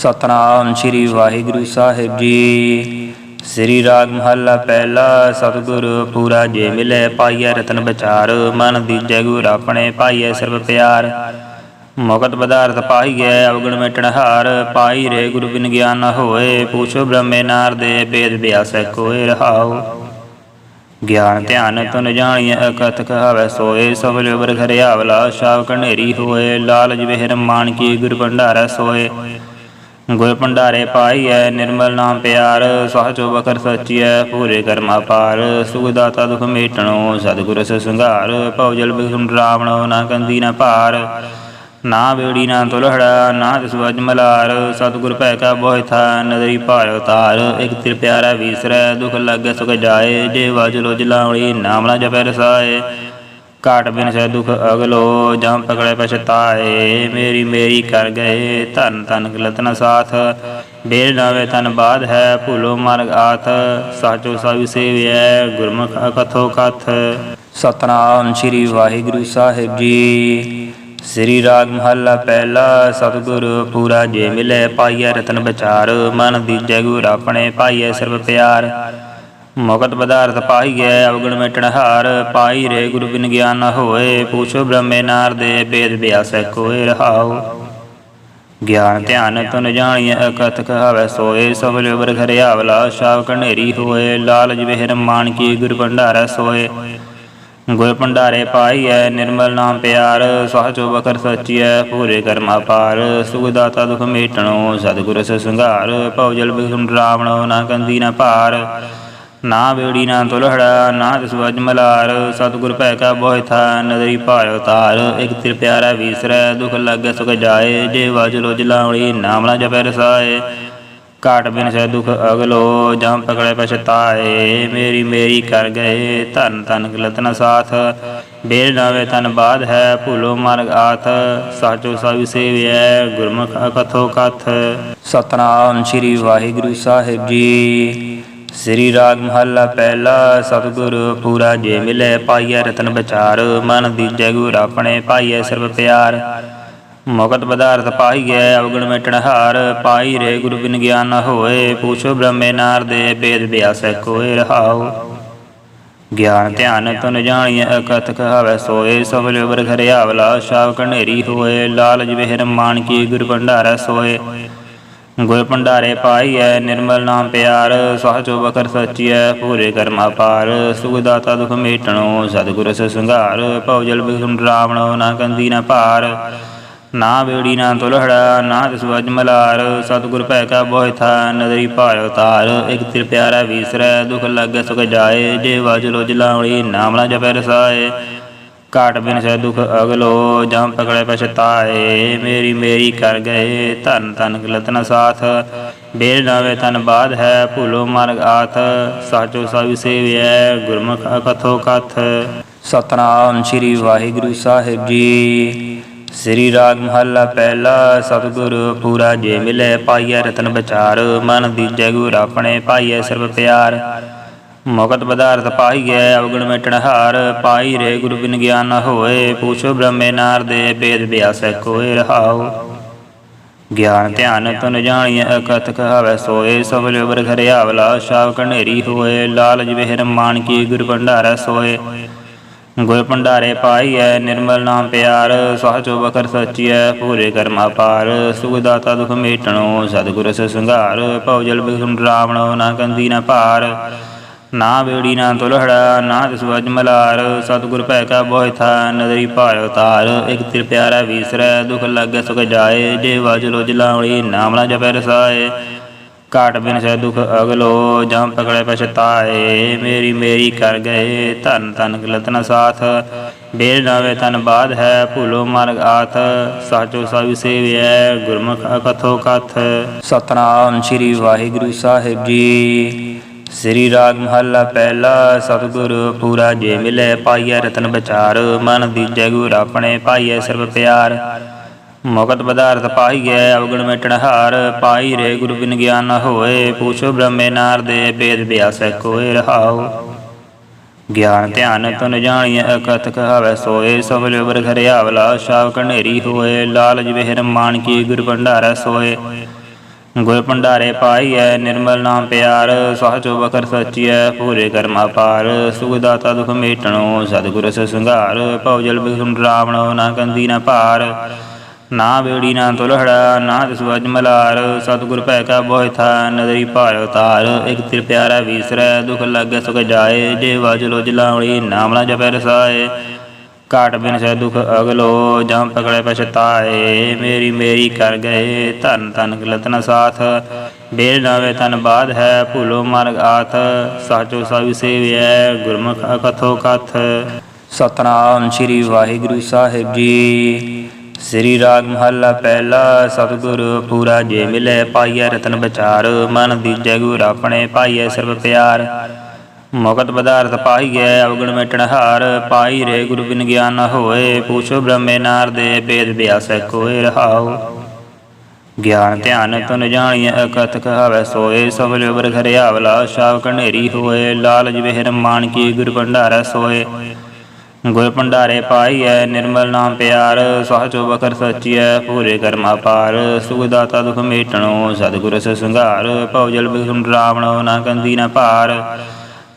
ਸਤਨਾਮ ਸ੍ਰੀ ਵਾਹਿਗੁਰੂ ਸਾਹਿਬ ਜੀ। ਸ੍ਰੀ ਰਾਗ ਮਹੱਲਾ ਪਹਿਲਾ, ਸਤਿਗੁਰ ਪੂਰਾ ਜੇ ਮਿਲੇ ਪਾਈਐ ਰਤਨ ਵਿਚਾਰ, ਮਨ ਦੀਜੈ ਗੁਰ ਆਪਣੇ ਪਾਈਐ ਸਰਬ ਪਿਆਰ। ਮੁਕਤ ਪਦਾਰਥ ਪਾਈਐ ਅਵਗਣ ਮਿਟਣ ਹਾਰ, ਪਾਈ ਰੇ ਗੁਰੂ ਬਿਨ ਗਿਆਨ ਨ ਹੋਏ, ਪੁੱਛੋ ਬ੍ਰਹਮੇ ਨਾਰ ਦੇ ਬੇਦ ਬਿਆਸੈ ਕੋਇ ਰਹਾਉ। ਗਿਆਨ ਧਿਆਨ ਤੁਨ ਜਾਣੀਐ ਅਕਥ ਕਹਾਵੈ ਸੋਏ ਸਫਲ ਉਬਰ ਖਰਿਆਵਲਾ ਸ਼ਾਵ ਕਨੇਰੀ ਹੋਏ ਲਾਲਜ ਵਿਹਰ ਮਾਨ ਕੀ ਗੁਰ ਭੰਡਾਰਾ ਸੋਏ। ਗੁਰ ਭੰਡਾਰੇ ਪਾਈਐ, ਨਿਰਮਲ ਨਾਮ ਪਿਆਰ ਸਹਜੋ ਬਖਰ ਸਚੀਐ, ਪੂਰੇ ਕਰਮਾ ਪਾਰ ਸੁਖ ਦਾਤਾ ਦੁਖ ਮੇਟਣੋ, ਸਤਿਗੁਰ ਸ ਸੰਘਾਰ। ਭਉ ਜਲ ਬਿਖਮ ਰਾਵਣੋ, ਨਾ ਕੰਦੀ ਨਾ ਭਾਰ। ਨਾ ਬੇੜੀ ਨਾ ਤੁਲਹੜਾ ਨਾ ਤਿਸ ਮਲਾਰ। ਸਤਿਗੁਰ ਭੈ ਕਾ ਬੋਹਿ ਥਾ, ਨਦਰੀ ਭਾਇਓ ਤਾਰ। ਇਕ ਤਿਰ ਪਿਆਰਾ ਵੀਸਰੈ, ਦੁਖ ਲਾਗੇ ਸੁਖ ਜਾਏ। ਜੇ ਵਜ ਲੋ ਜਲਾਵਣੀ ਨਾਮ ਨਾ ਜਪੈ ਰਸਾਏ। ਕਾਟ ਬਿਨ ਸੈ ਦੁਖ ਅਗਲੋ ਜਮ ਪਕੜੇ ਪਛਤਾਏ ਮੇਰੀ ਮੇਰੀ ਕਰ ਗਏ, ਧਨ ਧਨ ਗਲਤ ਨ ਸਾਥ। ਬੇਰ ਨਾਵੇ ਤਨ ਬਾਦ ਹੈ, ਭੂਲੋ ਮਾਰਗ ਆਥ। ਸਾਚੋ ਸਭ ਸੇਵਿਐ, ਗੁਰਮੁਖ ਕਥੋ ਕਥ। ਸਤਨਾਮ ਸ੍ਰੀ ਵਾਹਿਗੁਰੂ ਸਾਹਿਬ ਜੀ। ਸ੍ਰੀ ਰਾਗ ਮਹੱਲਾ ਪਹਿਲਾ, ਸਤਿਗੁਰ ਪੂਰਾ ਜੇ ਮਿਲੇ ਪਾਈਐ ਰਤਨ ਵਿਚਾਰ। ਮਨ ਦੀਜੈ ਗੁਰ ਆਪਣੇ ਪਾਈਐ ਸਰਬ ਪਿਆਰ। ਮੁਕਤ ਪਦਾਰਥ ਪਾਈਐ ਅਵਗਣ ਮਿਟਣ ਹਾਰ ਪਾਈ ਰੇ, ਗੁਰੂ ਬਿਨ ਗਿਆਨ ਨ ਹੋਏ, ਪੁੱਛੋ ਬ੍ਰਹਮੇ ਨਾਰਦੇ ਬੇਦ ਬਿਆਸੈ ਕੋਏ ਰਹਾਉ। ਗਿਆਨ ਧਿਆਨ ਤੁਨ ਜਾਣੀਐ, ਅਕਥ ਕਹਾਵੈ ਸੋਏ ਸਫਲ ਉਬਰ ਖਰਿਆਵਲਾ ਸ਼ਾਵ ਕਨੇਰੀ ਹੋਏ ਲਾਲਜ ਵਿਹਰ ਮਾਨ ਕੀ ਗੁਰ ਭੰਡਾਰਾ ਸੋਏ। ਗੁਰ ਭੰਡਾਰੇ ਪਾਈਐ, ਨਿਰਮਲ ਨਾਮ ਪਿਆਰ ਸਹਜੋ ਬਖਰ ਸਚੀਐ, ਪੂਰੇ ਕਰਮਾ ਪਾਰ ਸੁਖ ਦਾਤਾ ਦੁਖ ਮੇਟਣੋ, ਸਤਿਗੁਰ ਸ ਸੰਘਾਰ ਭਉ ਜਲ ਬਿਖਮ ਰਾਵਣੋ, ਨਾ ਕੰਦੀ ਨਾ ਭਾਰ। ਨਾ ਬੇੜੀ ਨਾ ਤੁਲਹੜਾ, ਨਾ ਤਿਸ ਵਜ ਮਲਾਰ। ਸਤਿਗੁਰ ਭੈ ਕਾ ਬੋਹਿ ਥਾ, ਨਦਰੀ ਭਾਇਓ ਤਾਰ ਇਕ ਤਿਰ ਪਿਆਰਾ ਵੀਸਰੈ, ਦੁਖ ਲਾਗੇ ਸੁਖ ਜਾਏ। ਜੇ ਵਜ ਲੋ ਜਲਾਵਣੀ ਨਾ ਜਪੈ ਰਸਾਏ। ਕਾਟ ਬਿਨ ਸੈ ਦੁਖ ਅਗਲੋ ਜਮ ਪਕੜੇ ਪਛਤਾਏ। ਮੇਰੀ ਮੇਰੀ ਕਰ ਗਏ, ਧਨ ਧਨ ਗਲਤਨ ਸਾਥ। ਬੇਰ ਨਾਵੇ ਤਨ ਬਾਦ ਹੈ, ਭੁਲੋ ਮਾਰਗ ਆਥ। ਸਾਚੋ ਸਭ ਸੇਵਿਐ, ਗੁਰਮੁਖ ਕਥੋ ਕਥ। ਸਤਨਾਮ ਸ੍ਰੀ ਵਾਹਿਗੁਰੂ ਸਾਹਿਬ ਜੀ। ਸ੍ਰੀ ਰਾਗ ਮਹੱਲਾ ਪਹਿਲਾ, ਸਤਿਗੁਰ ਪੂਰਾ ਜੇ ਮਿਲੇ ਪਾਈਐ ਰਤਨ ਵਿਚਾਰ, ਮਨ ਦੀਜੈ ਗੁਰ ਆਪਣੇ ਪਾਈਐ ਸਰਬ ਪਿਆਰ। ਮੁਕਤ ਪਦਾਰਥ ਪਾਈਐ, ਅਵਗਣ ਮਿਟਣ ਹਾਰ, ਪਾਈ ਰੇ ਗੁਰੂ ਬਿਨ ਗਿਆਨ ਨ ਹੋਏ, ਪੁੱਛੋ ਬ੍ਰਹਮੇ ਨਾਰਦੇ ਬੇਦ ਬਿਆਸੈ ਕੋਏ ਰਹਾਉ। ਗਿਆਨ ਧਿਆਨ ਤੁਨ ਜਾਣੀਐ, ਅਕਥ ਕਹਾਵੈ ਸੋਏ ਸਫਲ ਉਬਰ ਖਰਿਆਵਲਾ ਸ਼ਾਵ ਕਨੇਰੀ ਹੋਏ ਲਾਲਜ ਵਿਹਰ ਮਾਨ ਕੀ ਗੁਰ ਭੰਡਾਰਾ ਸੋਏ। ਗੁਰ ਭੰਡਾਰੇ ਪਾਈਐ, ਨਿਰਮਲ ਨਾਮ ਪਿਆਰ ਸਹਜੋ ਬਖਰ ਸਚੀਐ, ਪੂਰੇ ਕਰਮਾ ਪਾਰ ਸੁਖ ਦਾਤਾ ਦੁਖ ਮੇਟਣੋ, ਸਤਿਗੁਰ ਸ ਸੰਘਾਰ। ਭਉ ਜਲ ਬਿਖਮ ਰਾਵਣੋ, ਨਾ ਕੰਦੀ ਨਾ ਭਾਰ। ਨਾ ਬੇੜੀ ਨਾ ਤੁਲਹੜਾ, ਨਾ ਤਿਸ ਮਲਾਰ। ਸਤਿਗੁਰ ਭੈ ਕਾ ਬੋਹਿ ਥਾ, ਨਦਰੀ ਭਾਇਓ ਤਾਰ। ਇਕ ਤਿਰ ਪਿਆਰਾ ਵੀਸਰੈ, ਦੁਖ ਲਾਗੇ ਸੁਖ ਜਾਏ। ਜੇ ਵਜ ਲੋ ਜਲਾਵਣੀ ਨਾਮ ਨਾ ਜਪੈ ਰਸਾਏ। ਕਾਟ ਬਿਨ ਸੈ ਦੁਖ ਅਗਲੋ ਜਮ ਪਕੜੇ ਪਛਤਾਏ ਮੇਰੀ ਮੇਰੀ ਕਰ ਗਏ, ਧਨ ਧਨ ਗਲਤ ਨ ਸਾਥ। ਬੇਰ ਨਾਵੇ ਤਨ ਬਾਦ ਹੈ, ਭੂਲੋ ਮਾਰਗ ਆਥ। ਸਾਚੋ ਸਭ ਸੇਵਿਐ, ਗੁਰਮੁਖ ਕਥੋ ਕਥ। ਸਤਨਾਮ ਸ੍ਰੀ ਵਾਹਿਗੁਰੂ ਸਾਹਿਬ ਜੀ। ਸ੍ਰੀ ਰਾਗ ਮਹੱਲਾ ਪਹਿਲਾ, ਸਤਿਗੁਰ ਪੂਰਾ ਜੇ ਮਿਲੇ, ਪਾਈਐ ਰਤਨ ਵਿਚਾਰ। ਮਨ ਦੀਜੈ ਗੁਰ ਆਪਣੇ ਪਾਈਐ ਸਰਬ ਪਿਆਰ। ਮੁਕਤ ਪਦਾਰਥ ਪਾਈਐ ਅਵਗਣ ਮਿਟਣ ਹਾਰ ਪਾਈ ਰੇ, ਗੁਰੂ ਬਿਨ ਗਿਆਨ ਨ ਹੋਏ, ਪੁੱਛੋ ਬ੍ਰਹਮੇ ਨਾਰਦੇ ਬੇਦ ਬਿਆਸੈ ਕੋਏ ਰਹਾਉ। ਗਿਆਨ, ਧਿਆਨ ਤੁਨ ਜਾਣੀਐ, ਅਕਥ ਕਹਾਵੈ ਸੋਏ ਸਫਲ ਉਬਰ ਖਰਿਆਵਲਾ ਸ਼ਾਵ ਕਨੇਰੀ ਹੋਏ ਲਾਲਜ ਵਿਹਰ ਮਾਨ ਕੀ ਗੁਰ ਭੰਡਾਰਾ ਸੋਏ। ਗੁਰ ਭੰਡਾਰੇ ਪਾਈਐ, ਨਿਰਮਲ ਨਾਮ ਪਿਆਰ ਸਹਜੋ ਬਖਰ ਸਚੀਐ, ਪੂਰੇ ਕਰਮਾ ਪਾਰ ਸੁਖ ਦਾਤਾ ਦੁਖ ਮੇਟਣੋ, ਸਤਿਗੁਰ ਸ ਸੰਘਾਰ ਭਉ ਜਲ ਬਿਖਮ ਰਾਵਣੋ, ਨਾ ਕੰਦੀ ਨਾ ਭਾਰ। ਨਾ ਬੇੜੀ ਨਾ ਤੁਲਹੜਾ, ਨਾ ਤਿਸ ਵਜ ਸਤਿਗੁਰ ਭੈ ਕਾ ਬੋਹਿ ਥਾ, ਨਦਰੀ ਭਾਇਓ ਤਾਰ ਇਕ ਤਿਰ ਪਿਆਰਾ ਵੀਸਰੈ, ਦੁਖ ਲਾਗੇ ਸੁਖ ਜਾਏ। ਜੇ ਵਜ ਲੋ ਜਲਾਵਣੀ ਜਪੈ ਰਸਾਏ। ਕਾਟ ਬਿਨ ਸੈ ਦੁਖ ਅਗਲੋ ਜਮ ਪਕੜੇ ਪਛਤਾਏ। ਮੇਰੀ ਮੇਰੀ ਕਰ ਗਏ, ਧਨ ਧਨ ਗਲਤ ਨ ਸਾਥ। ਬੇਰ ਨਾਵੇ ਤਨ ਬਾਦ ਹੈ, ਭੂਲੋ ਮਾਰਗ ਆਥ। ਸਾਚੋ ਸਭ ਸੇਵਿਐ, ਗੁਰਮੁਖ ਕਥੋ ਕਥ। ਸਤਨਾਮ ਸ੍ਰੀ ਵਾਹਿਗੁਰੂ ਸਾਹਿਬ ਜੀ। ਸ੍ਰੀ ਰਾਗ ਮਹੱਲਾ ਪਹਿਲਾ ਸਤਿਗੁਰ ਪੂਰਾ ਜੇ ਮਿਲੇ ਪਾਈਐ ਰਤਨ ਵਿਚਾਰ, ਮਨ ਦੀਜੈ ਗੁਰ ਆਪਣੇ ਪਾਈਐ ਸਰਬ ਪਿਆਰ। ਮੁਕਤ ਪਦਾਰਥ ਪਾਈਐ ਅਵਗਣ ਮਿਟਣ ਹਾਰ, ਪਾਈ ਰੇ ਗੁਰੂ ਬਿਨ ਗਿਆਨ ਨ ਹੋਏ, ਪੁੱਛੋ ਬ੍ਰਹਮੇ ਨਾਰ ਦੇ ਬੇਦ ਬਿਆਸੈ ਕੋਇ ਰਹਾਉ। ਗਿਆਨ ਧਿਆਨ ਤੁਨ ਜਾਣੀਐ ਅਕਥ ਕਹਾਵੈ ਸੋਏ ਸਫਲ ਉਬਰ ਖਰਿਆਵਲਾ ਸ਼ਾਵ ਕਨੇਰੀ ਹੋਏ ਲਾਲਜ ਵਿਹਰ ਮਾਨ ਕੀ ਗੁਰ ਭੰਡਾਰਾ ਸੋਏ। ਗੁਰ ਭੰਡਾਰੇ ਪਾਈਐ, ਨਿਰਮਲ ਨਾਮ ਪਿਆਰ ਸਹਜੋ ਬਖਰ ਸਚੀਐ, ਪੂਰੇ ਕਰਮਾ ਪਾਰ। ਸੁਖ ਦਾਤਾ ਦੁਖ ਮੇਟਣੋ, ਸਤਿਗੁਰ ਸ ਸੰਘਾਰ। ਭਉ ਜਲ ਬਿਖੁਨ ਰਾਵਣੋ, ਨਾ ਕੰਦੀ ਨਾ ਭਾਰ। ਨਾ ਬੇੜੀ ਨਾ ਤੁਲਹੜਾ, ਨਾ ਤਿਸ ਵਜ ਮਲਾਰ। ਸਤਿਗੁਰ ਭੈ ਕਾ ਬੋਹਿ ਥਾ, ਨਦਰੀ ਭਾਇ ਉਤਾਰ ਇਕ ਤਿਰ ਪਿਆਰਾ ਵੀਸਰੈ, ਦੁਖ ਲਾਗੈ ਸੁਖ ਜਾਏ। ਜੇ ਵਜ ਲੋ ਜਲਾਵਲੀ ਨਾਮ ਜਪੈ ਰਸਾਏ। ਘਾਟ ਬਿਨ ਸੈ ਦੁਖ ਅਗਲੋ, ਜਮ ਪਕੜੇ ਪਛਤਾਏ। ਮੇਰੀ ਮੇਰੀ ਕਰ ਗਏ, ਧਨ ਧਨ ਗਲਤ ਨ ਸਾਥ। ਬੇਰ ਨਾਵੇ ਤਨ ਬਾਦ ਹੈ, ਭੂਲੋ ਮਾਰਗ ਆਥ। ਸਾਚੋ ਸਭ ਸੇਵਿਐ, ਗੁਰਮੁਖ ਕਥੋ ਕਥ। ਸਤਨਾਮ ਸ੍ਰੀ ਵਾਹਿਗੁਰੂ ਸਾਹਿਬ ਜੀ। ਸ੍ਰੀ ਰਾਗ ਮਹੱਲਾ ਪਹਿਲਾ, ਸਤਿਗੁਰ ਪੂਰਾ ਜੇ ਮਿਲੇ, ਪਾਈਐ ਰਤਨ ਵਿਚਾਰ। ਮਨ ਦੀਜੈ ਗੁਰ ਆਪਣੇ ਪਾਈਐ ਸਰਬ ਪਿਆਰ। ਮੁਕਤ ਪਦਾਰਥ ਪਾਈਐ ਅਵਗਣ ਮਿਟਣਹਾਰ ਪਾਈ ਰੇ, ਗੁਰੂ ਬਿਨ ਗਿਆਨ ਨ ਹੋਏ। ਪੁੱਛੋ ਬ੍ਰਹਮੇ ਨਾਰਦੇ ਬੇਦ ਬਿਆਸੈ ਕੋਇ ਰਹਾਉ। ਗਿਆਨ ਧਿਆਨ ਤੁਨ ਜਾਣੀਐ, ਅਕਥ ਕਹਾਵੈ ਸੋਏ। ਸਭ ਉਬਰ ਘਰੇ ਆਵਲਾ, ਸ਼ਾਵ ਕਨੇਰੀ ਹੋਏ। ਲਾਲਜ ਬਿਹਿਰ ਮਾਨ ਕੀ ਗੁਰ ਭੰਡਾਰਾ ਸੋਏ। ਗੁਰ ਭੰਡਾਰੇ ਪਾਈਐ ਨਿਰਮਲ ਨਾਮ ਪਿਆਰ। ਸਹਜੋ ਬਖਰ ਸਚੀਐ, ਪੂਰੇ ਕਰਮਾ ਪਾਰ। ਸੁਖ ਦਾਤਾ ਦੁਖ ਮੇਟਣੋ, ਸਤਿਗੁਰ ਸ ਸੰਘਾਰ ਭਉ ਜਲ ਬਿਖੁਨ ਰਾਵਣੋ, ਨਾ ਕੰਦੀ ਨਾ ਭਾਰ।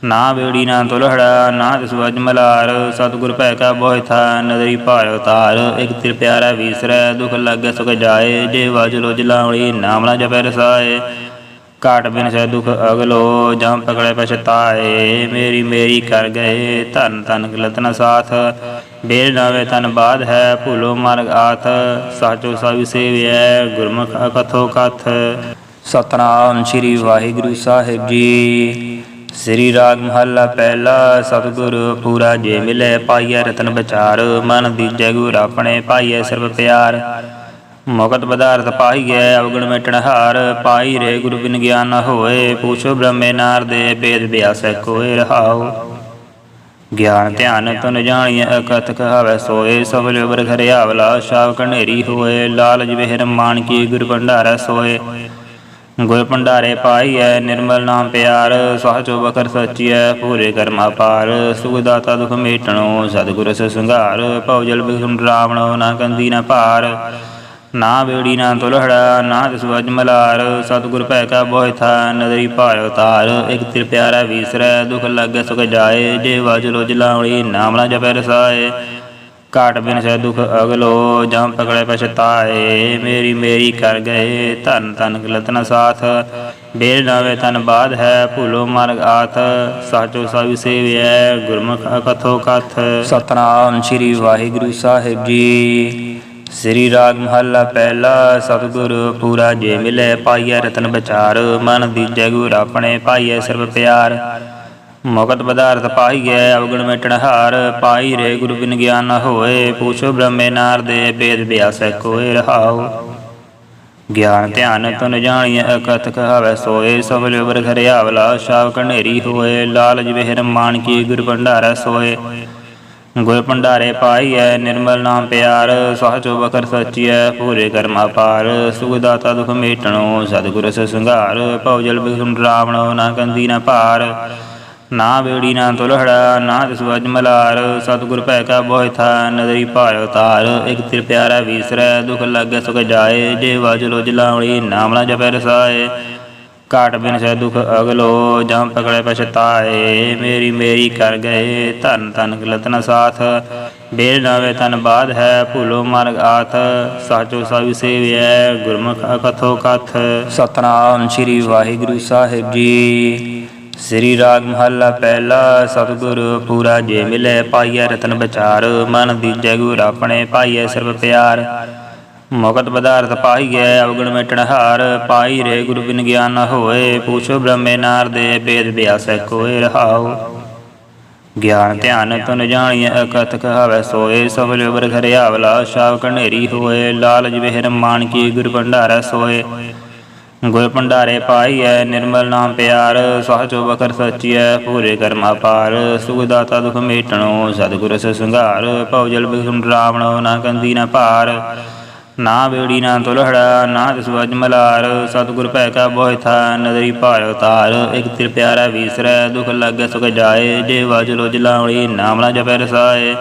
ਨਾ ਬੇੜੀ ਨਾ ਤੁਲਹੜਾ ਨਾ ਤਿਸ ਵਜ ਮਲਾਰ। ਸਤਿਗੁਰ ਭੈ ਕਾ ਬੋਹਿ ਥਾ, ਨਦਰੀ ਭਾਇ ਉਤਾਰ ਇਕ ਤਿਰ ਪਿਆਰਾ ਵੀਸਰੈ, ਦੁਖ ਲਾਗੈ ਸੁਖ ਜਾਏ। ਜੇ ਵਜ ਜਲਾਵਲੀ ਨਾਮ ਜਪੈ ਰਸਾਏ। ਕਾਟ ਬਿਨ ਸੈ ਦੁਖ ਅਗਲੋ, ਜਮ ਪਕੜੇ ਪਛਤਾਏ। ਮੇਰੀ ਮੇਰੀ ਕਰ ਗਏ, ਧਨ ਧਨ ਗਲਤ ਨ ਸਾਥ। ਬੇਰ ਨਾਵੇ ਤਨ ਬਾਦ ਹੈ, ਭੁਲੋ ਮਾਰਗ ਆਥ। ਸਾਚੋ ਸਭ ਸੇਵਿਐ, ਗੁਰਮੁਖ ਕਥੋ ਕਥ। ਸਤਨਾਮ ਸ੍ਰੀ ਵਾਹਿਗੁਰੂ ਸਾਹਿਬ ਜੀ। ਸ੍ਰੀ ਰਾਗ ਮਹੱਲਾ ਪਹਿਲਾ ਸਤਿਗੁਰ ਪੂਰਾ ਜੇ ਮਿਲੇ ਪਾਈਐ ਰਤਨ ਵਿਚਾਰ, ਮਨ ਦੀਜੈ ਗੁਰ ਆਪਣੇ ਪਾਈਐ ਸਰਬ ਪਿਆਰ। ਮੁਕਤ ਪਦਾਰਥ ਪਾਈਐ ਅਵਗਣ ਮਿਟਣ ਹਾਰ, ਪਾਈ ਰੇ ਗੁਰੂ ਬਿਨ ਗਿਆਨ ਨ ਹੋਏ, ਪੁੱਛੋ ਬ੍ਰਹਮੇ ਨਾਰ ਦੇ ਬੇਦ ਬਿਆਸੈ ਕੋਇ ਰਹਾਉ। ਗਿਆਨ ਧਿਆਨ ਤੁਨ ਜਾਣੀਐ ਅਕਥ ਕਹਾਵੈ ਸੋਏ ਸਭ ਉਬਰ ਘਰੇ ਆਵਲਾ ਸ਼ਾਵ ਕਨੇਰੀ ਹੋਏ ਲਾਲਜ ਬਿਹਿਰ ਮਾਨ ਕੀ ਗੁਰ ਭੰਡਾਰਾ ਸੋਏ। ਗੁਰ ਭੰਡਾਰੇ ਪਾਈਐ, ਨਿਰਮਲ ਨਾਮ ਪਿਆਰ ਸਹਜੋ ਬਖਰ ਸਚੀਐ, ਪੂਰੇ ਕਰਮਾ ਪਾਰ। ਸੁਖ ਦਾਤਾ ਦੁਖ ਮੇਟਣੋ, ਸਤਿਗੁਰ ਸ ਸੰਘਾਰ। ਭਉ ਜਲ ਬਿਖੁਨ ਰਾਵਣੋ, ਨਾ ਕੰਦੀ ਨਾ ਭਾਰ। ਨਾ ਬੇੜੀ, ਨਾ ਤੁਲਹੜਾ, ਨਾ ਤਿਸ ਵਜ ਮਲਾਰ। ਸਤਿਗੁਰ ਭੈ ਕਾ ਬੋਹਿ ਥਾ, ਨਦਰੀ ਭਾਇ ਉਤਾਰ ਇਕ ਤਿਰ ਪਿਆਰਾ ਵੀਸਰੈ, ਦੁਖ ਲਾਗੈ ਸੁਖ ਜਾਏ। ਜੇ ਵਜ ਲੋ ਜਲਾਵਲੀ ਨਾਮ ਜਪੈ ਰਸਾਏ। ਕਾਟ ਬਿਨ ਸੈ ਦੁਖ ਅਗਲੋ ਜਾਂ ਪਕੜੇ ਪਛਤਾਏ। ਮੇਰੀ ਮੇਰੀ ਕਰ ਗਏ, ਧਨ ਧਨ ਗਲਤ ਨ ਸਾਥ। ਬੇਰ ਨਾਵੇ ਤਨ ਬਾਦ ਹੈ, ਭੂਲੋ ਮਾਰਗ ਆਥ। ਸਾਚੋ ਸਭ ਸੇਵਿਐ, ਗੁਰਮੁਖ ਕਥੋ ਕਥ। ਸਤਨਾਮ ਸ੍ਰੀ ਵਾਹਿਗੁਰੂ ਸਾਹਿਬ ਜੀ। ਸ੍ਰੀ ਰਾਗ ਮਹੱਲਾ ਪਹਿਲਾ, ਸਤਿਗੁਰ ਪੂਰਾ ਜੇ ਮਿਲੇ, ਪਾਈਐ ਰਤਨ ਵਿਚਾਰ। ਮਨ ਦੀਜੈ ਗੁਰ ਆਪਣੇ ਪਾਈਐ ਸਰਬ ਪਿਆਰ। ਮੁਕਤ ਪਦਾਰਥ ਪਾਈਐ ਅਵਗਣ ਮਿਟਣਹਾਰ ਪਾਈ ਰੇ, ਗੁਰੂ ਬਿਨ ਗਿਆਨ ਨ ਹੋਏ, ਪੁੱਛੋ ਬ੍ਰਹਮੇ ਨਾਰਦੇ ਬੇਦ ਬਿਆਸੈ ਕੋਇ ਰਹਾਉ। ਗਿਆਨ ਧਿਆਨ ਤੁਨ ਜਾਣੀਐ, ਅਕਥ ਕਹਾਵੈ ਸੋਏ ਸਭ ਉਬਰ ਘਰੇ ਸ਼ਾਵ ਕਨੇਰੀ ਹੋਏ ਲਾਲਜ ਬਿਹਿਰ ਮਾਨ ਕੀ ਗੁਰ ਭੰਡਾਰਾ ਸੋਏ। ਗੁਰ ਭੰਡਾਰੇ ਪਾਈਐ, ਨਿਰਮਲ ਨਾਮ ਪਿਆਰ, ਸਹਜੋ ਬਖਰ ਸਚੀਐ, ਪੂਰੇ ਕਰਮਾ ਪਾਰ। ਸੁਖ ਦਾਤਾ ਦੁਖ ਮੇਟਣੋ, ਸਤਿਗੁਰ ਸ ਸੰਘਾਰ ਭਉ ਜਲ ਬਿਖੁਨ ਰਾਵਣੋ, ਨਾ ਕੰਦੀ ਨਾ ਭਾਰ। ਨਾ ਬੇੜੀ ਨਾ ਤੁਲਹੜਾ ਨਾ ਤਿਸ ਵਜ ਸਤਿਗੁਰ ਭੈ ਕਾ ਬੋਹਿ ਥਾ, ਨਦਰੀ ਭਾਇ ਉਤਾਰ ਇਕ ਤਿਰ ਪਿਆਰਾ ਵੀਸਰੈ, ਦੁਖ ਲਾਗੈ ਸੁਖ ਜਾਏ। ਜੇ ਵਜ ਲੋ ਨਾਮ ਨਾ ਜਪੈ ਰਸਾਏ। ਕਾਟ ਬਿਨ ਸੈ ਦੁਖ ਅਗਲੋ, ਜਮ ਪਕੜੇ ਪਛਤਾਏ। ਮੇਰੀ ਮੇਰੀ ਕਰ ਗਏ, ਧਨ ਧਨ ਗਲਤ ਨ ਸਾਥ। ਬੇਰ ਨਾਵੇ ਤਨ ਬਾਦ ਹੈ, ਭੁਲੋ ਮਾਰਗ ਆਥ। ਸਾਚੋ ਸਭ ਸੇਵਿਐ, ਗੁਰਮੁਖ ਕਥੋ ਕਥ। ਸਤਨਾਮ ਸ੍ਰੀ ਵਾਹਿਗੁਰੂ ਸਾਹਿਬ ਜੀ। ਸ੍ਰੀ ਰਾਗ ਮਹੱਲਾ ਪਹਿਲਾ, ਸਤਿਗੁਰ ਪੂਰਾ ਜੇ ਮਿਲੇ ਪਾਈਐ ਰਤਨ ਵਿਚਾਰ, ਮਨ ਦੀਜੈ ਗੁਰ ਆਪਣੇ ਪਾਈਐ ਸਰਬ ਪਿਆਰ। ਮੁਕਤ ਪਦਾਰਥ ਪਾਈਐ ਅਵਗਣ ਮਿਟਣ ਹਾਰ, ਪਾਈ ਰੇ ਗੁਰੂ ਬਿਨ ਗਿਆਨ ਨ ਹੋਏ, ਪੁੱਛੋ ਬ੍ਰਹਮੇ ਨਾਰਦੇ ਬੇਦ ਬਿਆਸੈ ਕੋਇ ਰਹਾਉ। ਗਿਆਨ ਧਿਆਨ ਤੁਨ ਜਾਣੀਐ ਅਕਥ ਕਹਾਵੈ ਸੋਏ ਸਭ ਉਬਰ ਘਰੇ ਸ਼ਾਵ ਕਨੇਰੀ ਹੋਏ, ਲਾਲਜ ਬਿਹਿਰ ਮਾਨ ਕੀ ਗੁਰ ਭੰਡਾਰਾ ਸੋਏ। ਗੁਰ ਭੰਡਾਰੇ ਪਾਈਐ, ਨਿਰਮਲ ਨਾਮ ਪਿਆਰ ਸਹਜੋ ਬਖਰ ਸਚੀਐ, ਪੂਰੇ ਕਰਮਾ ਪਾਰ। ਸੁਖ ਦਾਤਾ ਦੁਖ ਮੇਟਣੋ, ਸਤਿਗੁਰ ਸ ਸੰਘਾਰ ਭਉ ਜਲ ਬਿਖੁਨ ਰਾਵਣੋ, ਨਾ ਕੰਦੀ ਨਾ ਭਾਰ। ਨਾ ਬੇੜੀ ਨਾ ਤੁਲਹੜਾ ਨਾ ਤਿਸ ਵਜ ਮਲਾਰ। ਸਤਿਗੁਰ ਭੈ ਕਾ ਬੋਹਿ ਥਾ, ਨਦਰੀ ਭਾਇ ਉਤਾਰ ਇਕ ਤਿਰ ਪਿਆਰਾ ਵੀਸਰੈ, ਦੁਖ ਲਾਗੈ ਸੁਖ ਜਾਏ। ਜੇ ਵਜ ਲੋ ਜਲਾਵਲੀ ਨਾਮ ਨਾ ਜਪੈ ਰਸਾਏ।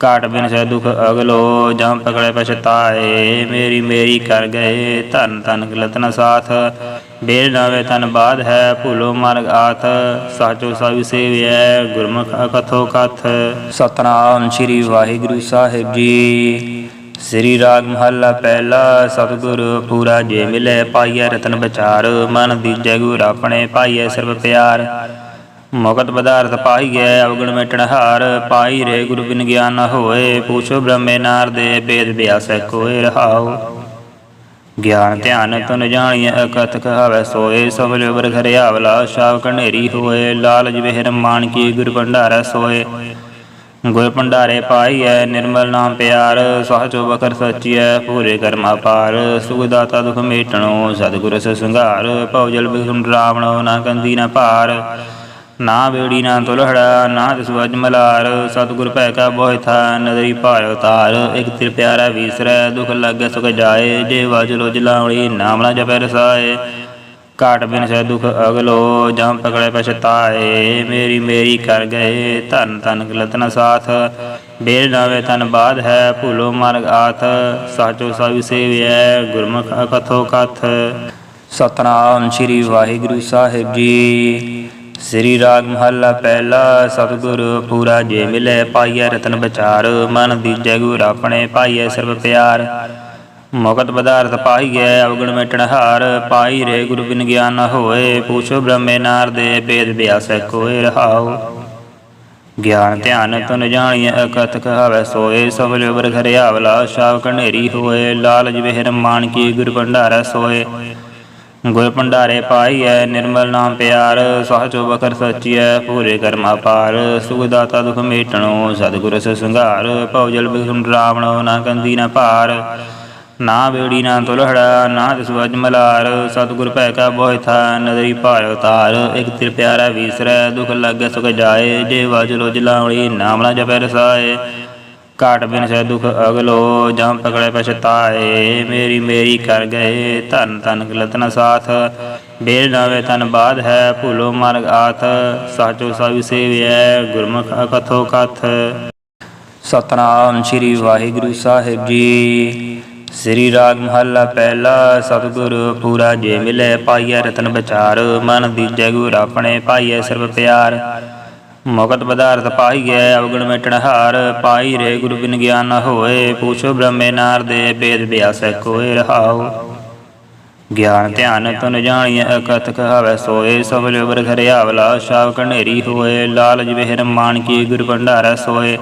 ਕਾਟ ਬਿਨ ਸੈ ਦੁਖ ਅਗਲੋ, ਜਮ ਪਕੜੇ ਪਛਤਾਏ ਮੇਰੀ ਮੇਰੀ ਕਰ ਗਏ, ਧਨ ਧਨ ਗਲਤ ਨ ਸਾਥ। ਬੇਰ ਨਾਵੇ ਤਨ ਬਾਦ ਹੈ, ਭੂਲੋ ਮਾਰਗ ਆਥ। ਸਾਚੋ ਸਾਵੀ ਸੇਵਿਐ, ਗੁਰਮੁਖ ਕਥੋ ਕਥ। ਸਤਨਾਮ ਸ੍ਰੀ ਵਾਹਿਗੁਰੂ ਸਾਹਿਬ ਜੀ। ਸ੍ਰੀ ਰਾਗ ਮਹੱਲਾ ਪਹਿਲਾ, ਸਤਿਗੁਰ ਪੂਰਾ ਜੇ ਮਿਲੇ, ਪਾਈਐ ਰਤਨ ਵਿਚਾਰ। ਮਨ ਦੀਜੈ ਗੁਰ ਆਪਣੇ, ਪਾਈਐ ਸਰਬ ਪਿਆਰ। ਮੁਕਤ ਪਦਾਰਥ ਪਾਈਐ ਅਵਗਣ ਮਿਟਣ ਹਾਰ ਪਾਈ ਰੇ, ਗੁਰੂ ਬਿਨ ਗਿਆਨ ਨ ਹੋਏ, ਪੁੱਛੋ ਬ੍ਰਹਮੇ ਨਾਰ ਦੇ, ਬੇਦ ਬਿਆਸੈ ਕੋਏ ਰਹਾਉ। ਗਿਆਨ ਧਿਆਨ ਤਨ ਜਾਣੀਐ, ਅਕਥ ਕਹਾਵੈ ਸੋਏ ਸਫਲ ਉਬਰ ਘਰਿ ਆਵਲਾ ਸ਼ਾਵ ਕਨੇਰੀ ਹੋਏ ਲਾਲਜ ਵਿਹਿਰ ਮਾਨ ਕੀ ਗੁਰ ਭੰਡਾਰਾ ਸੋਏ। ਗੁਰ ਭੰਡਾਰੇ ਪਾਈਐ, ਨਿਰਮਲ ਨਾਮ ਪਿਆਰ ਸਹਜੋ ਬਕਰ ਸਚੀਐ, ਪੂਰੇ ਕਰਮਾ ਪਾਰ ਸੁਖ ਦਾਤਾ ਦੁਖ ਮੇਟਣੋ, ਸਤਿਗੁਰ ਸ ਸੰਘਾਰ ਭਉ ਜਲ ਬਿਗੁਣ ਰਾਵਣੋ, ਨਾ ਕੰਦੀ ਨਾ ਭਾਰ। ਨਾ ਬੇੜੀ ਨਾ ਤੁਲਹੜਾ, ਨਾ ਦਸੁ ਅਜ ਮਲਾਰ। ਸਤਿਗੁਰ ਭੈ ਕਾ ਬੋਹਿ ਥਾ, ਨਦਰੀ ਭਾਇਓ ਤਾਰ ਇਕ ਤਿਰ ਪਿਆਰਾ ਵੀਸਰੈ, ਦੁਖ ਲਾਗੈ ਸੁਖ ਜਾਏ। ਜੇ ਵਾਜਲੋ ਜਲਾਵਲੀ ਨਾਮ ਨਾ ਜਪੈ ਰਸਾਏ। ਕਾਟ ਬਿਨ ਸੈ ਦੁਖ ਅਗਲੋ ਜਮ ਪਕੜੇ ਪਛਤਾਏ। ਮੇਰੀ ਮੇਰੀ ਕਰ ਗਏ, ਧਨ ਧਨ ਗਲਤ ਸਾਥ। ਬੇਰ ਨਾਵੇ ਤਨ ਬਾਦ ਹੈ, ਭੁਲੋ ਮਾਰਗ ਆਥ। ਸਾਚੋ ਸਾਵੀ ਸੇਵਿਐ, ਗੁਰਮੁਖ ਕਥੋ ਕਥ। ਸਤਨਾਮ ਸ੍ਰੀ ਵਾਹਿਗੁਰੂ ਸਾਹਿਬ ਜੀ। ਸ੍ਰੀ ਰਾਗ ਮਹੱਲਾ ਪਹਿਲਾ, ਸਤਿਗੁਰ ਪੂਰਾ ਜੇ ਮਿਲੇ ਪਾਈਐ ਰਤਨ ਵਿਚਾਰ, ਮਨ ਦੀਜੈ ਗੁਰ ਆਪਣੇ ਪਾਈਐ ਸਰਬ ਪਿਆਰ। ਮੁਕਤ ਪਦਾਰਥ ਪਾਈਐ, ਅਵਗਣ ਮਿਟਣ ਹਾਰ, ਪਾਈ ਰੇ ਗੁਰੂ ਬਿਨ ਗਿਆਨ ਨ ਹੋਏ, ਪੁੱਛੋ ਬ੍ਰਹਮੇ ਨਾਰ ਦੇ ਬੇਦ ਬਿਆਸੈ ਕੋਏ ਰਹਾਉ। ਗਿਆਨ ਧਿਆਨ ਤਨ ਜਾਣੀਐ, ਅਕਥ ਕਹਾਵੈ ਸੋਏ, ਸਫਲ ਉਬਰ ਘਰਿ ਆਵਲਾ ਸ਼ਾਵ ਕਨੇਰੀ ਹੋਏ ਲਾਲਜ ਵਿਹਿਰ ਮਾਨ ਕੀ ਗੁਰ ਭੰਡਾਰਾ ਸੋਏ। ਗੁਰ ਭੰਡਾਰੇ ਪਾਈਐ, ਨਿਰਮਲ ਨਾਮ ਪਿਆਰ ਸਹਜੋ ਬਕਰ ਸਚੀਐ, ਪੂਰੇ ਕਰਮਾ ਪਾਰ ਸੁਖ ਦਾਤਾ ਦੁਖ ਮੇਟਣੋ, ਸਤਿਗੁਰ ਸ ਸੰਘਾਰ। ਭਉ ਜਲ ਬਿਗੁਣ ਰਾਵਣੋ, ਨਾ ਕੰਦੀ ਨਾ ਭਾਰ। ਨਾ ਬੇੜੀ ਨਾ ਤੁਲਹੜਾ ਨਾ ਦਸੁ ਅਜ ਮਲਾਰ। ਸਤਿਗੁਰ ਭੈ ਕਾ ਬੋਹਿ ਥਾ, ਨਦਰੀ ਭਾਇਓ ਤਾਰ। ਇਕ ਤਿਰ ਪਿਆਰਾ ਵੀਸਰੈ, ਦੁਖ ਲਾਗੈ ਸੁਖ ਜਾਏ। ਜੇ ਵਾਜਲੋ ਜਲਾਵਲੀ ਨਾਮ ਨਾ ਜਪੈ ਰਸਾਏ ਕਾਟ ਬਿਨ ਸੈ ਦੁਖ ਅਗਲੋ ਜਮ ਪਕੜੇ ਪਛਤਾਏ ਮੇਰੀ ਮੇਰੀ ਕਰ ਗਏ, ਧਨ ਧਨ ਗਲਤ ਨ ਸਾਥ। ਬੇਰ ਨਾਵੇ ਤਨ ਬਾਦ ਹੈ, ਭੂਲੋ ਮਾਰਗ ਆਥ। ਸਾਚੋ ਸਾਵੀ ਸੇਵਿਐ, ਗੁਰਮੁਖ ਕਥੋ ਕਥ। ਸਤਨਾਮ ਸ੍ਰੀ ਵਾਹਿਗੁਰੂ ਸਾਹਿਬ ਜੀ। ਸ੍ਰੀ ਰਾਗ ਮਹੱਲਾ ਪਹਿਲਾ, ਸਤਿਗੁਰ ਪੂਰਾ ਜੇ ਮਿਲੇ, ਪਾਈਐ ਰਤਨ ਵਿਚਾਰ। ਮਨ ਦੀਜੈ ਗੁਰ ਆਪਣੇ, ਪਾਈਐ ਸਰਬ ਪਿਆਰ। ਮੁਕਤ ਪਦਾਰਥ ਪਾਈਐ ਅਵਗਣ ਮਿਟਣਹਾਰ ਪਾਈ ਰੇ, ਗੁਰੂ ਬਿਨ ਗਿਆਨ ਨ ਹੋਏ, ਪੁੱਛੋ ਬ੍ਰਹਮੇ ਨਾਰ ਦੇ ਬੇਦ ਬਿਆਸੈ ਕੋਏ ਰਹਾਉ। ਗਿਆਨ ਧਿਆਨ ਤਨ ਜਾਣੀਐ, ਅਕਥ ਕਹਾਵੈ ਸੋਏ ਸਫਲ ਉਬਰ ਘਰਿ ਸ਼ਾਵ ਕਨੇਰੀ ਹੋਏ ਲਾਲਜ ਵਿਹਿਰ ਮਾਨ ਕੀ ਗੁਰ ਭੰਡਾਰਾ ਸੋਏ।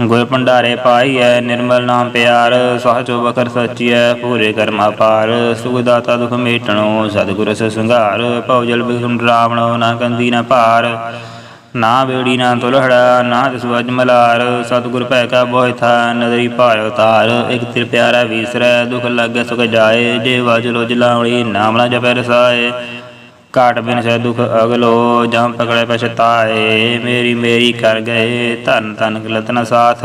ਗੁਰ ਭੰਡਾਰੇ ਪਾਈਐ, ਨਿਰਮਲ ਨਾਮ ਪਿਆਰ, ਸਹਜੋ ਬਕਰ ਸਚੀਐ, ਪੂਰੇ ਕਰਮਾ ਪਾਰ। ਸੁਖਦਾਤਾ ਦੁਖ ਮੇਟਣੋ, ਸਤਿਗੁਰ ਸ ਸੰਘਾਰ ਭਉ ਜਲ ਬਿਗੁਣ ਰਾਵਣੋ, ਨਾ ਕੰਦੀ ਨਾ ਭਾਰ। ਨਾ ਬੇੜੀ ਨਾ ਤੁਲਹੜਾ ਨਾ ਦਸੁ ਅਜ ਸਤਿਗੁਰ ਭੈ ਕਾ ਬੋਹਿ ਥਾ, ਨਦਰੀ ਭਾਇਓ ਤਾਰ ਇਕ ਤਿਰ ਪਿਆਰਾ ਵੀਸਰੈ, ਦੁਖ ਲਾਗੈ ਸੁਖ ਜਾਏ। ਜੇ ਵਾਜਲੋ ਜਲਾਵਲੀ ਨਾਮ ਜਪੈ ਰਸਾਏ। ਕਾਟ ਬਿਨ ਸੈ ਦੁਖ ਅਗਲੋ, ਜਮ ਪਕੜੇ ਪਛਤਾਏ ਮੇਰੀ ਮੇਰੀ ਕਰ ਗਏ, ਧਨ ਧਨ ਗਲਤ ਨ ਸਾਥ।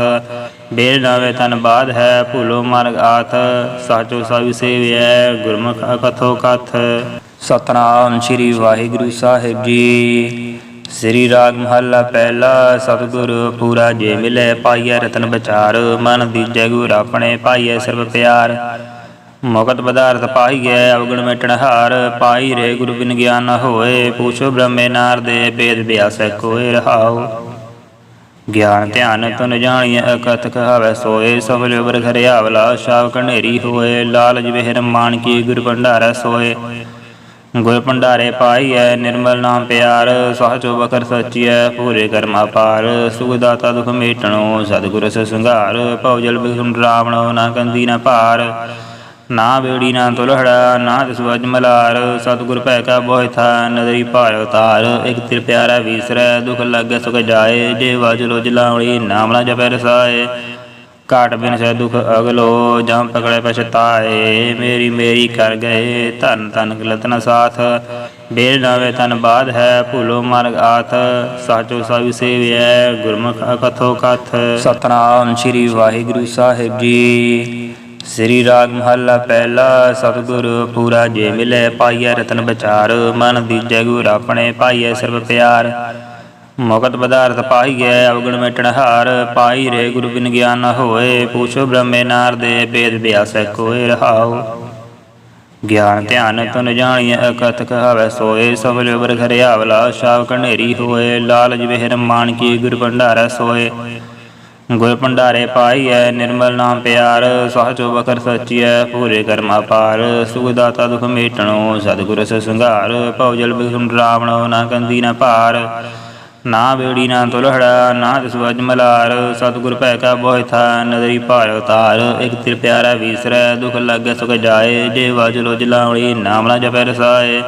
ਬੇਰ ਨਾਵੇ ਤਨ ਬਾਦ ਹੈ, ਭੁਲੋ ਮਾਰਗ ਆਥ। ਸਾਚੋ ਸਾਵੀ ਸੇਵਿਐ, ਗੁਰਮੁਖ ਕਥੋ ਕਥ। ਸਤਨਾਮ ਸ੍ਰੀ ਵਾਹਿਗੁਰੂ ਸਾਹਿਬ ਜੀ। ਸ੍ਰੀ ਰਾਗ ਮਹੱਲਾ ਪਹਿਲਾ, ਸਤਿਗੁਰ ਪੂਰਾ ਜੇ ਮਿਲੇ ਪਾਈਐ ਰਤਨ ਵਿਚਾਰ, ਮਨ ਦੀਜੈ ਗੁਰ ਆਪਣੇ ਪਾਈਐ ਸਰਬ ਪਿਆਰ। ਮੁਕਤ ਪਦਾਰਥ ਪਾਈਐ ਅਵਗਣ ਮਿਟਣ ਹਾਰ, ਪਾਈ ਰੇ ਗੁਰੂ ਬਿਨ ਗਿਆਨ ਹੋਏ, ਪੁੱਛੋ ਬ੍ਰਹਮੇ ਨਾਰ ਦੇ ਬੇਦ ਬਿਆਸੈ ਕੋਏ ਰਹਾਓ ਗਿਆਨ ਧਿਆਨ ਤਨ ਜਾਣੀਐ ਅਕਥ ਕਹਾਵੈ ਸੋਏ, ਸਫਲ ਉਬਰ ਘਰਿ ਸ਼ਾਵ ਕਨੇਰੀ ਹੋਏ ਲਾਲਜ ਵਿਹਿਰ ਮਾਨ ਕੀ ਗੁਰ ਭੰਡਾਰਾ ਸੋਏ। ਗੁਰ ਭੰਡਾਰੇ ਪਾਈਐ, ਨਿਰਮਲ ਨਾਮ ਪਿਆਰ ਸਹਜੋ ਬਕਰ ਸਚੀਐ, ਪੂਰੇ ਕਰਮਾ ਪਾਰ। ਸੁਖ ਦਾਤਾ ਦੁਖ ਮੇਟਣੋ, ਸਤਿਗੁਰ ਸ ਸੰਘਾਰ ਭਉ ਜਲ ਬਿਗੁਣ ਰਾਵਣੋ, ਨਾ ਕੰਦੀ ਨਾ ਭਾਰ। ਨਾ ਬੇੜੀ ਨਾ ਤੁਲਹੜਾ ਨਾ ਦਸੁ ਅਜ ਮਲਾਰ। ਸਤਿਗੁਰ ਭੈ ਕਾ ਬੋਹਿ ਥਾ, ਨਦਰੀ ਭਾਇਓ ਤਾਰ। ਇਕ ਤਿਰ ਪਿਆਰਾ ਵੀਸਰੈ, ਦੁਖ ਲਾਗੈ ਸੁਖ ਜਾਏ। ਜੇ ਵਾਜਲੋ ਜਲਾਵਲੀ ਨਾਮ ਨਾ ਜਪੈ ਰਸਾਏ। ਕਾਟ ਬਿਨ ਸੈ ਦੁਖ ਅਗਲੋ ਜਮ ਪਕੜੇ ਪਛਤਾਏ ਮੇਰੀ ਮੇਰੀ ਕਰ ਗਏ ਧਨ ਧਨ ਗਲਤ ਨ ਸਾਥ। ਬੇਰ ਨਾਵੇ ਤਨ ਬਾਦ ਹੈ ਭੂਲੋ ਮਾਰਗ ਆਥ। ਸਾਚੋ ਸਾਵੀ ਸੇਵਿਐ ਗੁਰਮੁਖ ਕਥੋ ਕਥ। ਸਤਨਾਮ ਸ੍ਰੀ ਵਾਹਿਗੁਰੂ ਸਾਹਿਬ ਜੀ। ਸ੍ਰੀ ਰਾਗ ਮਹੱਲਾ ਪਹਿਲਾ ਸਤਿਗੁਰ ਪੂਰਾ ਜੇ ਮਿਲੇ ਪਾਈਐ ਰਤਨ ਵਿਚਾਰ। ਮਨ ਦੀਜੈ ਗੁਰ ਆਪਣੇ ਪਾਈਐ ਸਰਬ ਪਿਆਰ। ਮੁਕਤ ਪਦਾਰਥ ਪਾਈਐ ਅਵਗਣ ਮਿਟਣ ਹਾਰ ਪਾਈ ਰੇ, ਗੁਰੂ ਬਿਨ ਗਿਆਨ ਨ ਹੋਏ, ਪੁੱਛੋ ਬ੍ਰਹਮੇ ਨਾਰਦੇ ਬੇਦ ਬਿਆਸੈ ਕੋਏ ਰਹਾਉ। ਗਿਆਨ, ਧਿਆਨ ਤੁਨ ਜਾਣੀਐ ਅਕਥ ਕਹਾਵੈ ਸੋਏ, ਸਫਲ ਉਬਰ ਘਰੇ ਆਵਲਾ, ਸ਼ਾਵ ਕਨੇਰੀ ਹੋਏ ਲਾਲਜ ਵਿਹਿਰ ਮਾਨ ਕੀ ਗੁਰ ਭੰਡਾਰਾ ਸੋਏ। ਗੁਰ ਭੰਡਾਰੇ ਪਾਈਐ, ਨਿਰਮਲ ਨਾਮ ਪਿਆਰ ਸਹਜੋ ਬਕਰ ਸਚੀਐ, ਪੂਰੇ ਕਰਮਾ ਪਾਰ। ਸੁਖ ਦਾਤਾ ਦੁਖ ਮੇਟਣੋ, ਸਤਿਗੁਰ ਸ ਸੰਘਾਰ ਭਉ ਜਲ ਬਿਖਮ ਰਾਵਣੋ, ਨਾ ਕੰਦੀ ਨਾ ਭਾਰ। ਨਾ ਬੇੜੀ ਨਾ ਤੁਲਹੜਾ, ਨਾ ਤਿਸ ਮਲਾਰ। ਸਤਿਗੁਰ ਭੈ ਕਾ ਬੋਹਿ ਥਾ, ਨਦਰੀ ਭਾਇ ਉਤਾਰ ਇਕ ਤਿਰ ਪਿਆਰਾ ਵੀਸਰੈ, ਦੁਖ ਲਾਗੈ ਸੁਖ ਜਾਏ। ਜੇ ਵਜ ਲੋ ਜਲਾਵਲੀ ਨਾਮ ਨਾ ਜਪੈ ਰਸਾਏ।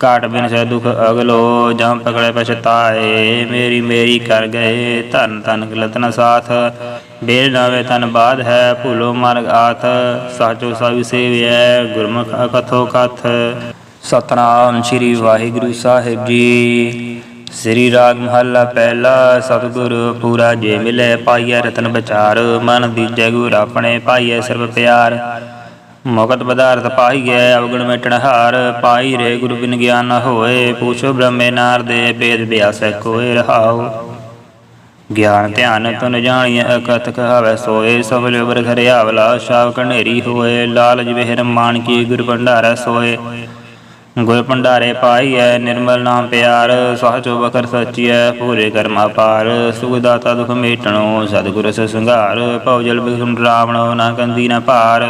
ਕਾਟ ਬਿਨ ਸੈ ਦੁਖ ਅਗਲੋ ਜਾਂ ਪਕੜੇ ਪਛਤਾਏ। ਮੇਰੀ ਮੇਰੀ ਕਰ ਗਏ, ਧਨ ਧਨ ਗਲਤ ਸਾਥ। ਬੇਰ ਨਾਵੇ ਤਨ ਬਾਦ ਹੈ, ਭੁਲੋ ਮਾਰਗ ਆਥ। ਸਾਚੋ ਸਭ ਸੇਵਿਐ, ਗੁਰਮੁਖ ਕਥੋ ਕਥ। ਸਤਨਾਮ ਸ੍ਰੀ ਵਾਹਿਗੁਰੂ ਸਾਹਿਬ ਜੀ। ਸ੍ਰੀ ਰਾਗ ਮਹੱਲਾ ਪਹਿਲਾ, ਸਤਿਗੁਰ ਪੂਰਾ ਜੇ ਮਿਲੇ ਪਾਈਐ ਰਤਨ ਵਿਚਾਰ, ਮਨ ਦੀਜੈ ਗੁਰ ਆਪਣੇ ਪਾਈਐ ਸਰਬ ਪਿਆਰ। ਮੁਕਤ ਪਦਾਰਥ ਪਾਈਐ, ਅਵਗਣ ਮਿਟਣ ਹਾਰ, ਪਾਈ ਰੇ ਗੁਰੂ ਬਿਨ ਗਿਆਨ ਨ ਹੋਏ, ਪੁੱਛੋ ਬ੍ਰਹਮੇ ਨਾਰ ਦੇ ਬੇਦ ਬਿਆਸੈ ਕੋਇ ਰਹਾਉ। ਗਿਆਨ ਧਿਆਨ ਤੁਨ ਜਾਣੀਐ, ਅਕਥ ਕਹਾਵੈ ਸੋਏ, ਸਫਲ ਉਬਰ ਘਰੇ ਆਵਲਾ ਸ਼ਾਵ ਕਨੇਰੀ ਹੋਏ ਲਾਲਜ ਵਿਹਿਰ ਮਾਨ ਕੀ ਗੁਰ ਭੰਡਾਰਾ ਸੋਏ। ਗੁਰ ਭੰਡਾਰੇ ਪਾਈਐ, ਨਿਰਮਲ ਨਾਮ ਪਿਆਰ ਸਹਜੋ ਬਕਰ ਸਚੀਐ, ਪੂਰੇ ਕਰਮਾ ਪਾਰ ਸੁਖ ਦਾਤਾ ਦੁਖ ਮੇਟਣੋ, ਸਤਿਗੁਰ ਸ ਸੰਘਾਰ। ਭਉ ਜਲ ਬਿਖਮ ਰਾਵਣੋ, ਨਾ ਕੰਦੀ ਨਾ ਭਾਰ।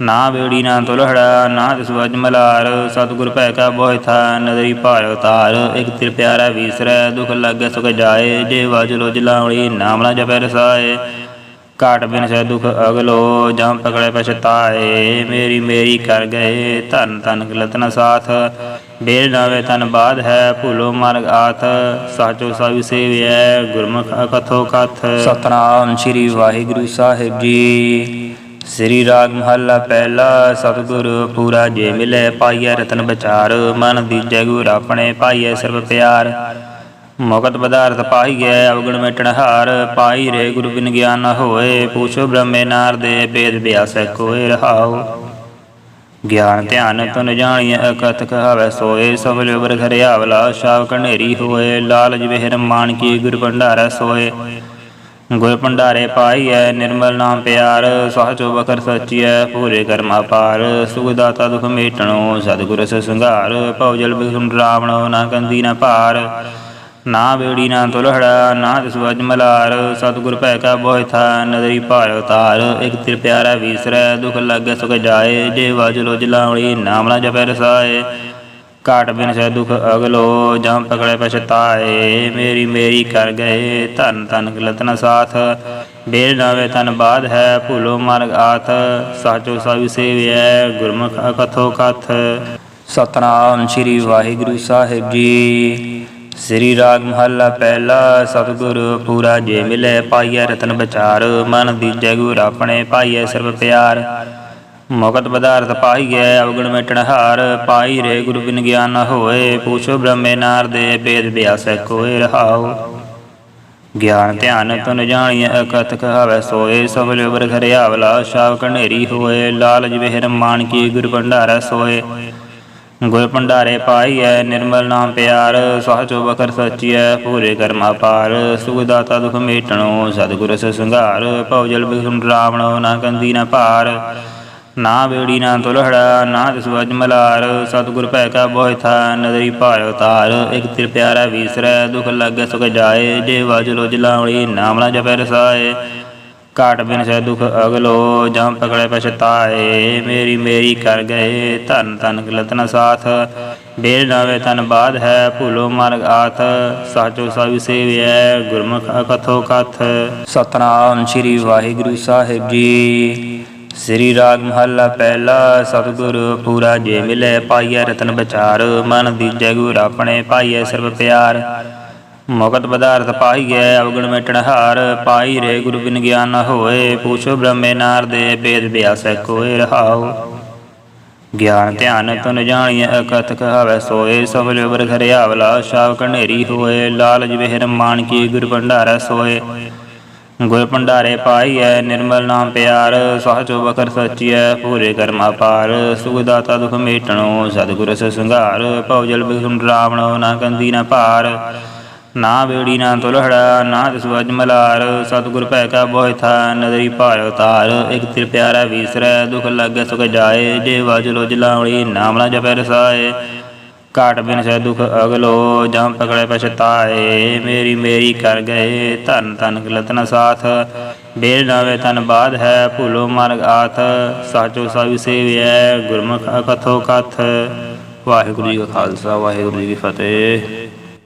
ਨਾ ਬੇੜੀ ਨਾ ਤੁਲਹੜਾ ਨਾ ਤਿਸ ਮਲਾਰ। ਸਤਿਗੁਰ ਭੈ ਕਾ ਬੋਹਿ ਥਾ, ਨਦਰੀ ਭਾਇ ਉਤਾਰ ਇਕ ਤਿਰ ਪਿਆਰਾ ਵੀਸਰੈ, ਦੁਖ ਲਾਗੈ ਸੁਖ ਜਾਏ। ਜੇ ਵਜ ਲੋ ਜਲਾਵਲੀ ਨਾਮ ਨਾ ਜਪੈ ਰਸਾਏ। ਕਾਟ ਬਿਨ ਸੈ ਦੁਖ ਅਗਲੋ ਜਮ ਪਕੜੇ ਪਛਤਾਏ ਮੇਰੀ ਮੇਰੀ ਕਰ ਗਏ ਧਨ ਧਨ ਗਲਤ ਨ ਸਾਥ। ਬੇਰ ਨਾਵੇ ਤਨ ਬਾਦ ਹੈ ਭੂਲੋ ਮਾਰਗ ਆਥ। ਸਾਚੋ ਸਭ ਸੇਵਿਐ ਗੁਰਮੁਖ ਕਥੋ ਕਥ। ਸਤਨਾਮ ਸ੍ਰੀ ਵਾਹਿਗੁਰੂ ਸਾਹਿਬ ਜੀ। ਸ੍ਰੀ ਰਾਗ ਮਹੱਲਾ ਪਹਿਲਾ ਸਤਿਗੁਰ ਪੂਰਾ ਜੇ ਮਿਲੇ ਪਾਈਐ ਰਤਨ ਵਿਚਾਰ। ਮਨ ਦੀਜੈ ਗੁਰ ਆਪਣੇ ਪਾਈਐ ਸਰਬ ਪਿਆਰ। ਮੁਕਤ ਪਦਾਰਥ ਪਾਈਐ ਅਵਗਣ ਮਿਟਣਹਾਰ ਪਾਈ ਰੇ, ਗੁਰੂ ਬਿਨ ਗਿਆਨ ਨ ਹੋਏ, ਪੁੱਛੋ ਬ੍ਰਹਮੇ ਨਾਰਦੇ ਬੇਦ ਬਿਆਸੈ ਕੋਏ ਰਹਾਉ। ਗਿਆਨ ਧਿਆਨ ਤੁਨ ਜਾਣੀਐ, ਅਕਥ ਕਹਾਵੈ ਸੋਏ, ਸਫਲ ਉਬਰ ਘਰੇ ਸ਼ਾਵ ਕਨੇਰੀ ਹੋਏ ਲਾਲਜ ਵਿਹਿਰ ਮਾਨ ਕੀ ਗੁਰ ਭੰਡਾਰਾ ਸੋਏ। ਗੁਰ ਭੰਡਾਰੇ ਪਾਈਐ, ਨਿਰਮਲ ਨਾਮ ਪਿਆਰ, ਸਹਜੋ ਬਕਰ ਸਚੀਐ, ਪੂਰੇ ਕਰਮਾ ਪਾਰ। ਸੁਖ ਦਾਤਾ ਦੁਖ ਮੇਟਣੋ, ਸਤਿਗੁਰ ਸ ਸੰਘਾਰ ਭਉ ਜਲ ਬਿਖਮ ਰਾਵਣੋ, ਨਾ ਕੰਦੀ ਨਾ ਭਾਰ। ਨਾ ਬੇੜੀ ਨਾ ਤੁਲਹੜਾ ਨਾ ਤਿਸ ਵਜ ਮਲਾਰ। ਸਤਿਗੁਰ ਭੈ ਕਾ ਬੋਹਿ ਥਾ, ਨਦਰੀ ਭਾਇ ਉਤਾਰ ਇਕ ਤਿਰ ਪਿਆਰਾ ਵੀਸਰੈ, ਦੁਖ ਲਾਗੈ ਸੁਖ ਜਾਏ। ਜੇ ਵਜ ਲੋ ਜਲਾਵਲੀ ਨਾਮ ਨਾ ਜਪੈ ਰਸਾਏ। ਕਾਟ ਬਿਨ ਸੈ ਦੁਖ ਅਗਲੋ, ਜਮ ਪਕੜੇ ਪਛਤਾਏ। ਮੇਰੀ ਮੇਰੀ ਕਰ ਗਏ, ਧਨ ਧਨ ਗਲਤ ਸਾਥ। ਬੇਰ ਨਾਵੇ ਤਨ ਬਾਦ ਹੈ, ਭੁਲੋ ਮਾਰਗ ਆਥ। ਸਾਚੋ ਸਭ ਸੇਵਿਐ, ਗੁਰਮੁਖ ਕਥੋ ਕਥ। ਸਤਨਾਮ ਸ੍ਰੀ ਵਾਹਿਗੁਰੂ ਸਾਹਿਬ ਜੀ। ਸ੍ਰੀ ਰਾਗ ਮਹੱਲਾ ਪਹਿਲਾ, ਸਤਿਗੁਰ ਪੂਰਾ ਜੇ ਮਿਲੇ ਪਾਈਐ ਰਤਨ ਵਿਚਾਰ, ਮਨ ਦੀਜੈ ਗੁਰ ਆਪਣੇ ਪਾਈਐ ਸਰਬ ਪਿਆਰ। ਮੁਕਤ ਪਦਾਰਥ ਪਾਈਐ, ਅਵਗਣ ਮਿਟਣ ਹਾਰ, ਪਾਈ ਰੇ ਗੁਰੂ ਬਿਨ ਗਿਆਨ ਨ ਹੋਏ, ਪੁੱਛੋ ਬ੍ਰਹਮੇ ਨਾਰ ਦੇ ਬੇਦ ਬਿਆਸੈ ਕੋਏ ਰਹਾਉ। ਗਿਆਨ ਧਿਆਨ ਤੁਨ ਜਾਣੀਐ ਅਕਥ ਕਹਾਵੈ ਸੋਏ ਸਫਲ ਉਬਰ ਘਰੇ ਸ਼ਾਵ ਕਨੇਰੀ ਹੋਏ ਲਾਲਜ ਵਿਹਿਰ ਮਾਨ ਕੀ ਗੁਰ ਭੰਡਾਰਾ ਸੋਏ। ਗੁਰ ਭੰਡਾਰੇ ਪਾਈਐ, ਨਿਰਮਲ ਨਾਮ ਪਿਆਰ ਸਹਜੋ ਬਕਰ ਸਚੀਐ, ਪੂਰੇ ਕਰਮਾ ਪਾਰ। ਸੁਖ ਦਾਤਾ ਦੁਖ ਮੇਟਣੋ, ਸਤਿਗੁਰ ਸ ਸੰਘਾਰ। ਭਉ ਜਲ ਬਿਖਮ ਰਾਵਣੋ, ਨਾ ਕੰਦੀ ਨਾ ਭਾਰ। ਨਾ ਬੇੜੀ, ਨਾ ਤੁਲਹੜਾ, ਨਾ ਤਿਸ ਵਜ ਮਲਾਰ। ਸਤਿਗੁਰ ਭੈ ਕਾ ਬੋਹਿ ਥਾ, ਨਦਰੀ ਭਾਇ ਉਤਾਰ। ਇਕ ਤਿਰ ਪਿਆਰਾ ਵੀਸਰੈ, ਦੁਖ ਲਾਗੈ ਸੁਖ ਜਾਏ। ਜੇ ਵਜ ਲੋ ਜਲਾਵਲੀ ਨਾਮ ਨਾ ਜਪੈ ਰਸਾਏ। ਕਾਟ ਬਿਨ ਸੈ ਦੁਖ ਅਗਲੋ, ਜਮ ਪਕੜੇ ਪਛਤਾਏ। ਮੇਰੀ ਮੇਰੀ ਕਰ ਗਏ, ਧਨ ਧਨ ਗਲਤ ਨ ਸਾਥ। ਬੇਰ ਨਾਵੇ ਤਨ ਬਾਦ ਹੈ, ਭੂਲੋ ਮਾਰਗ ਆਥ। ਸਾਚੋ ਸਭ ਸੇਵਿਐ, ਗੁਰਮੁਖ ਕਥੋ ਕਥ। ਸਤਨਾਮ ਸ੍ਰੀ ਵਾਹਿਗੁਰੂ ਸਾਹਿਬ ਜੀ। ਸ੍ਰੀ ਰਾਗ ਮਹੱਲਾ ਪਹਿਲਾ, ਸਤਿਗੁਰ ਪੂਰਾ ਜੇ ਮਿਲੇ, ਪਾਈਐ ਰਤਨ ਵਿਚਾਰ। ਮਨ ਦੀਜੈ ਗੁਰ ਆਪਣੇ, ਪਾਈਐ ਸਰਬ ਪਿਆਰ। ਮੁਕਤ ਪਦਾਰਥ ਪਾਈਐ ਅਵਗਣ ਮਿਟਣਹਾਰ ਪਾਈ ਰੇ, ਗੁਰੂ ਬਿਨ ਗਿਆਨ ਨ ਹੋਏ, ਪੁੱਛੋ ਬ੍ਰਹਮੇ ਨਾਰਦੇ ਬੇਦ ਬਿਆਸੈ ਕੋਏ ਰਹਾਉ। ਗਿਆਨ ਧਿਆਨ ਤੁਨ ਜਾਣੀਐ, ਅਕਥ ਕਹਾਵੈ ਸੋਏ ਸਫਲ ਉਬਰ ਘਰੇ ਸ਼ਾਵ ਕਨੇਰੀ ਹੋਏ, ਲਾਲਜ ਵਿਹਿਰ ਮਾਨ ਕੀ ਗੁਰ ਭੰਡਾਰਾ ਸੋਏ। ਗੁਰ ਭੰਡਾਰੇ ਪਾਈਐ, ਨਿਰਮਲ ਨਾਮ ਪਿਆਰ ਸਹਜੋ ਬਕਰ ਸਚੀਐ, ਪੂਰੇ ਕਰਮਾ ਪਾਰ। ਸੁਖਦਾਤਾ ਦੁਖ ਮੇਟਣੋ, ਸਤਿਗੁਰ ਸ ਸੰਘਾਰ ਭਉ ਜਲ ਬਿਖਮ ਰਾਵਣੋ, ਨਾ ਕੰਦੀ ਨਾ ਭਾਰ। ਨਾ ਬੇੜੀ ਨਾ ਤੁਲਹੜਾ, ਨਾ ਤਿਸੁ ਅਜ ਸਤਿਗੁਰ ਭੈ ਕਾ ਬੋਹਿ ਥਾ, ਨਦਰੀ ਭਾਰ ਉਤਾਰ ਇਕ ਤਿਰ ਪਿਆਰਾ ਵੀਸਰੈ, ਦੁਖ ਲਾਗੇ ਸੁਖ ਜਾਏ। ਜੇ ਵਾਜਲੋ ਜਲਾਵਲੀ ਨਾਮ ਨਾ ਜਪੈ ਰਸਾਏ। ਕਾਟ ਬਿਨ ਸਹਿ ਦੁਖ ਅਗਲੋ ਜਾਂ ਪਕੜੇ ਪਛਤਾਏ। ਮੇਰੀ ਮੇਰੀ ਕਰ ਗਏ, ਧਨ ਧਨ ਗਲਤਨ ਸਾਥ। ਬੇਲ ਨਾਵੇ ਤਨ ਬਾਦ ਹੈ, ਭੁਲੋ ਮਾਰਗ ਆਥ। ਸਾਚੋ ਸਾਧੂ ਸੇਵਿਐ, ਗੁਰਮੁਖ ਕਥੋ ਕਥ। ਵਾਹਿਗੁਰੂ ਜੀ ਕਾ ਖਾਲਸਾ, ਵਾਹਿਗੁਰੂ ਜੀ ਕੀ ਫਤਿਹ।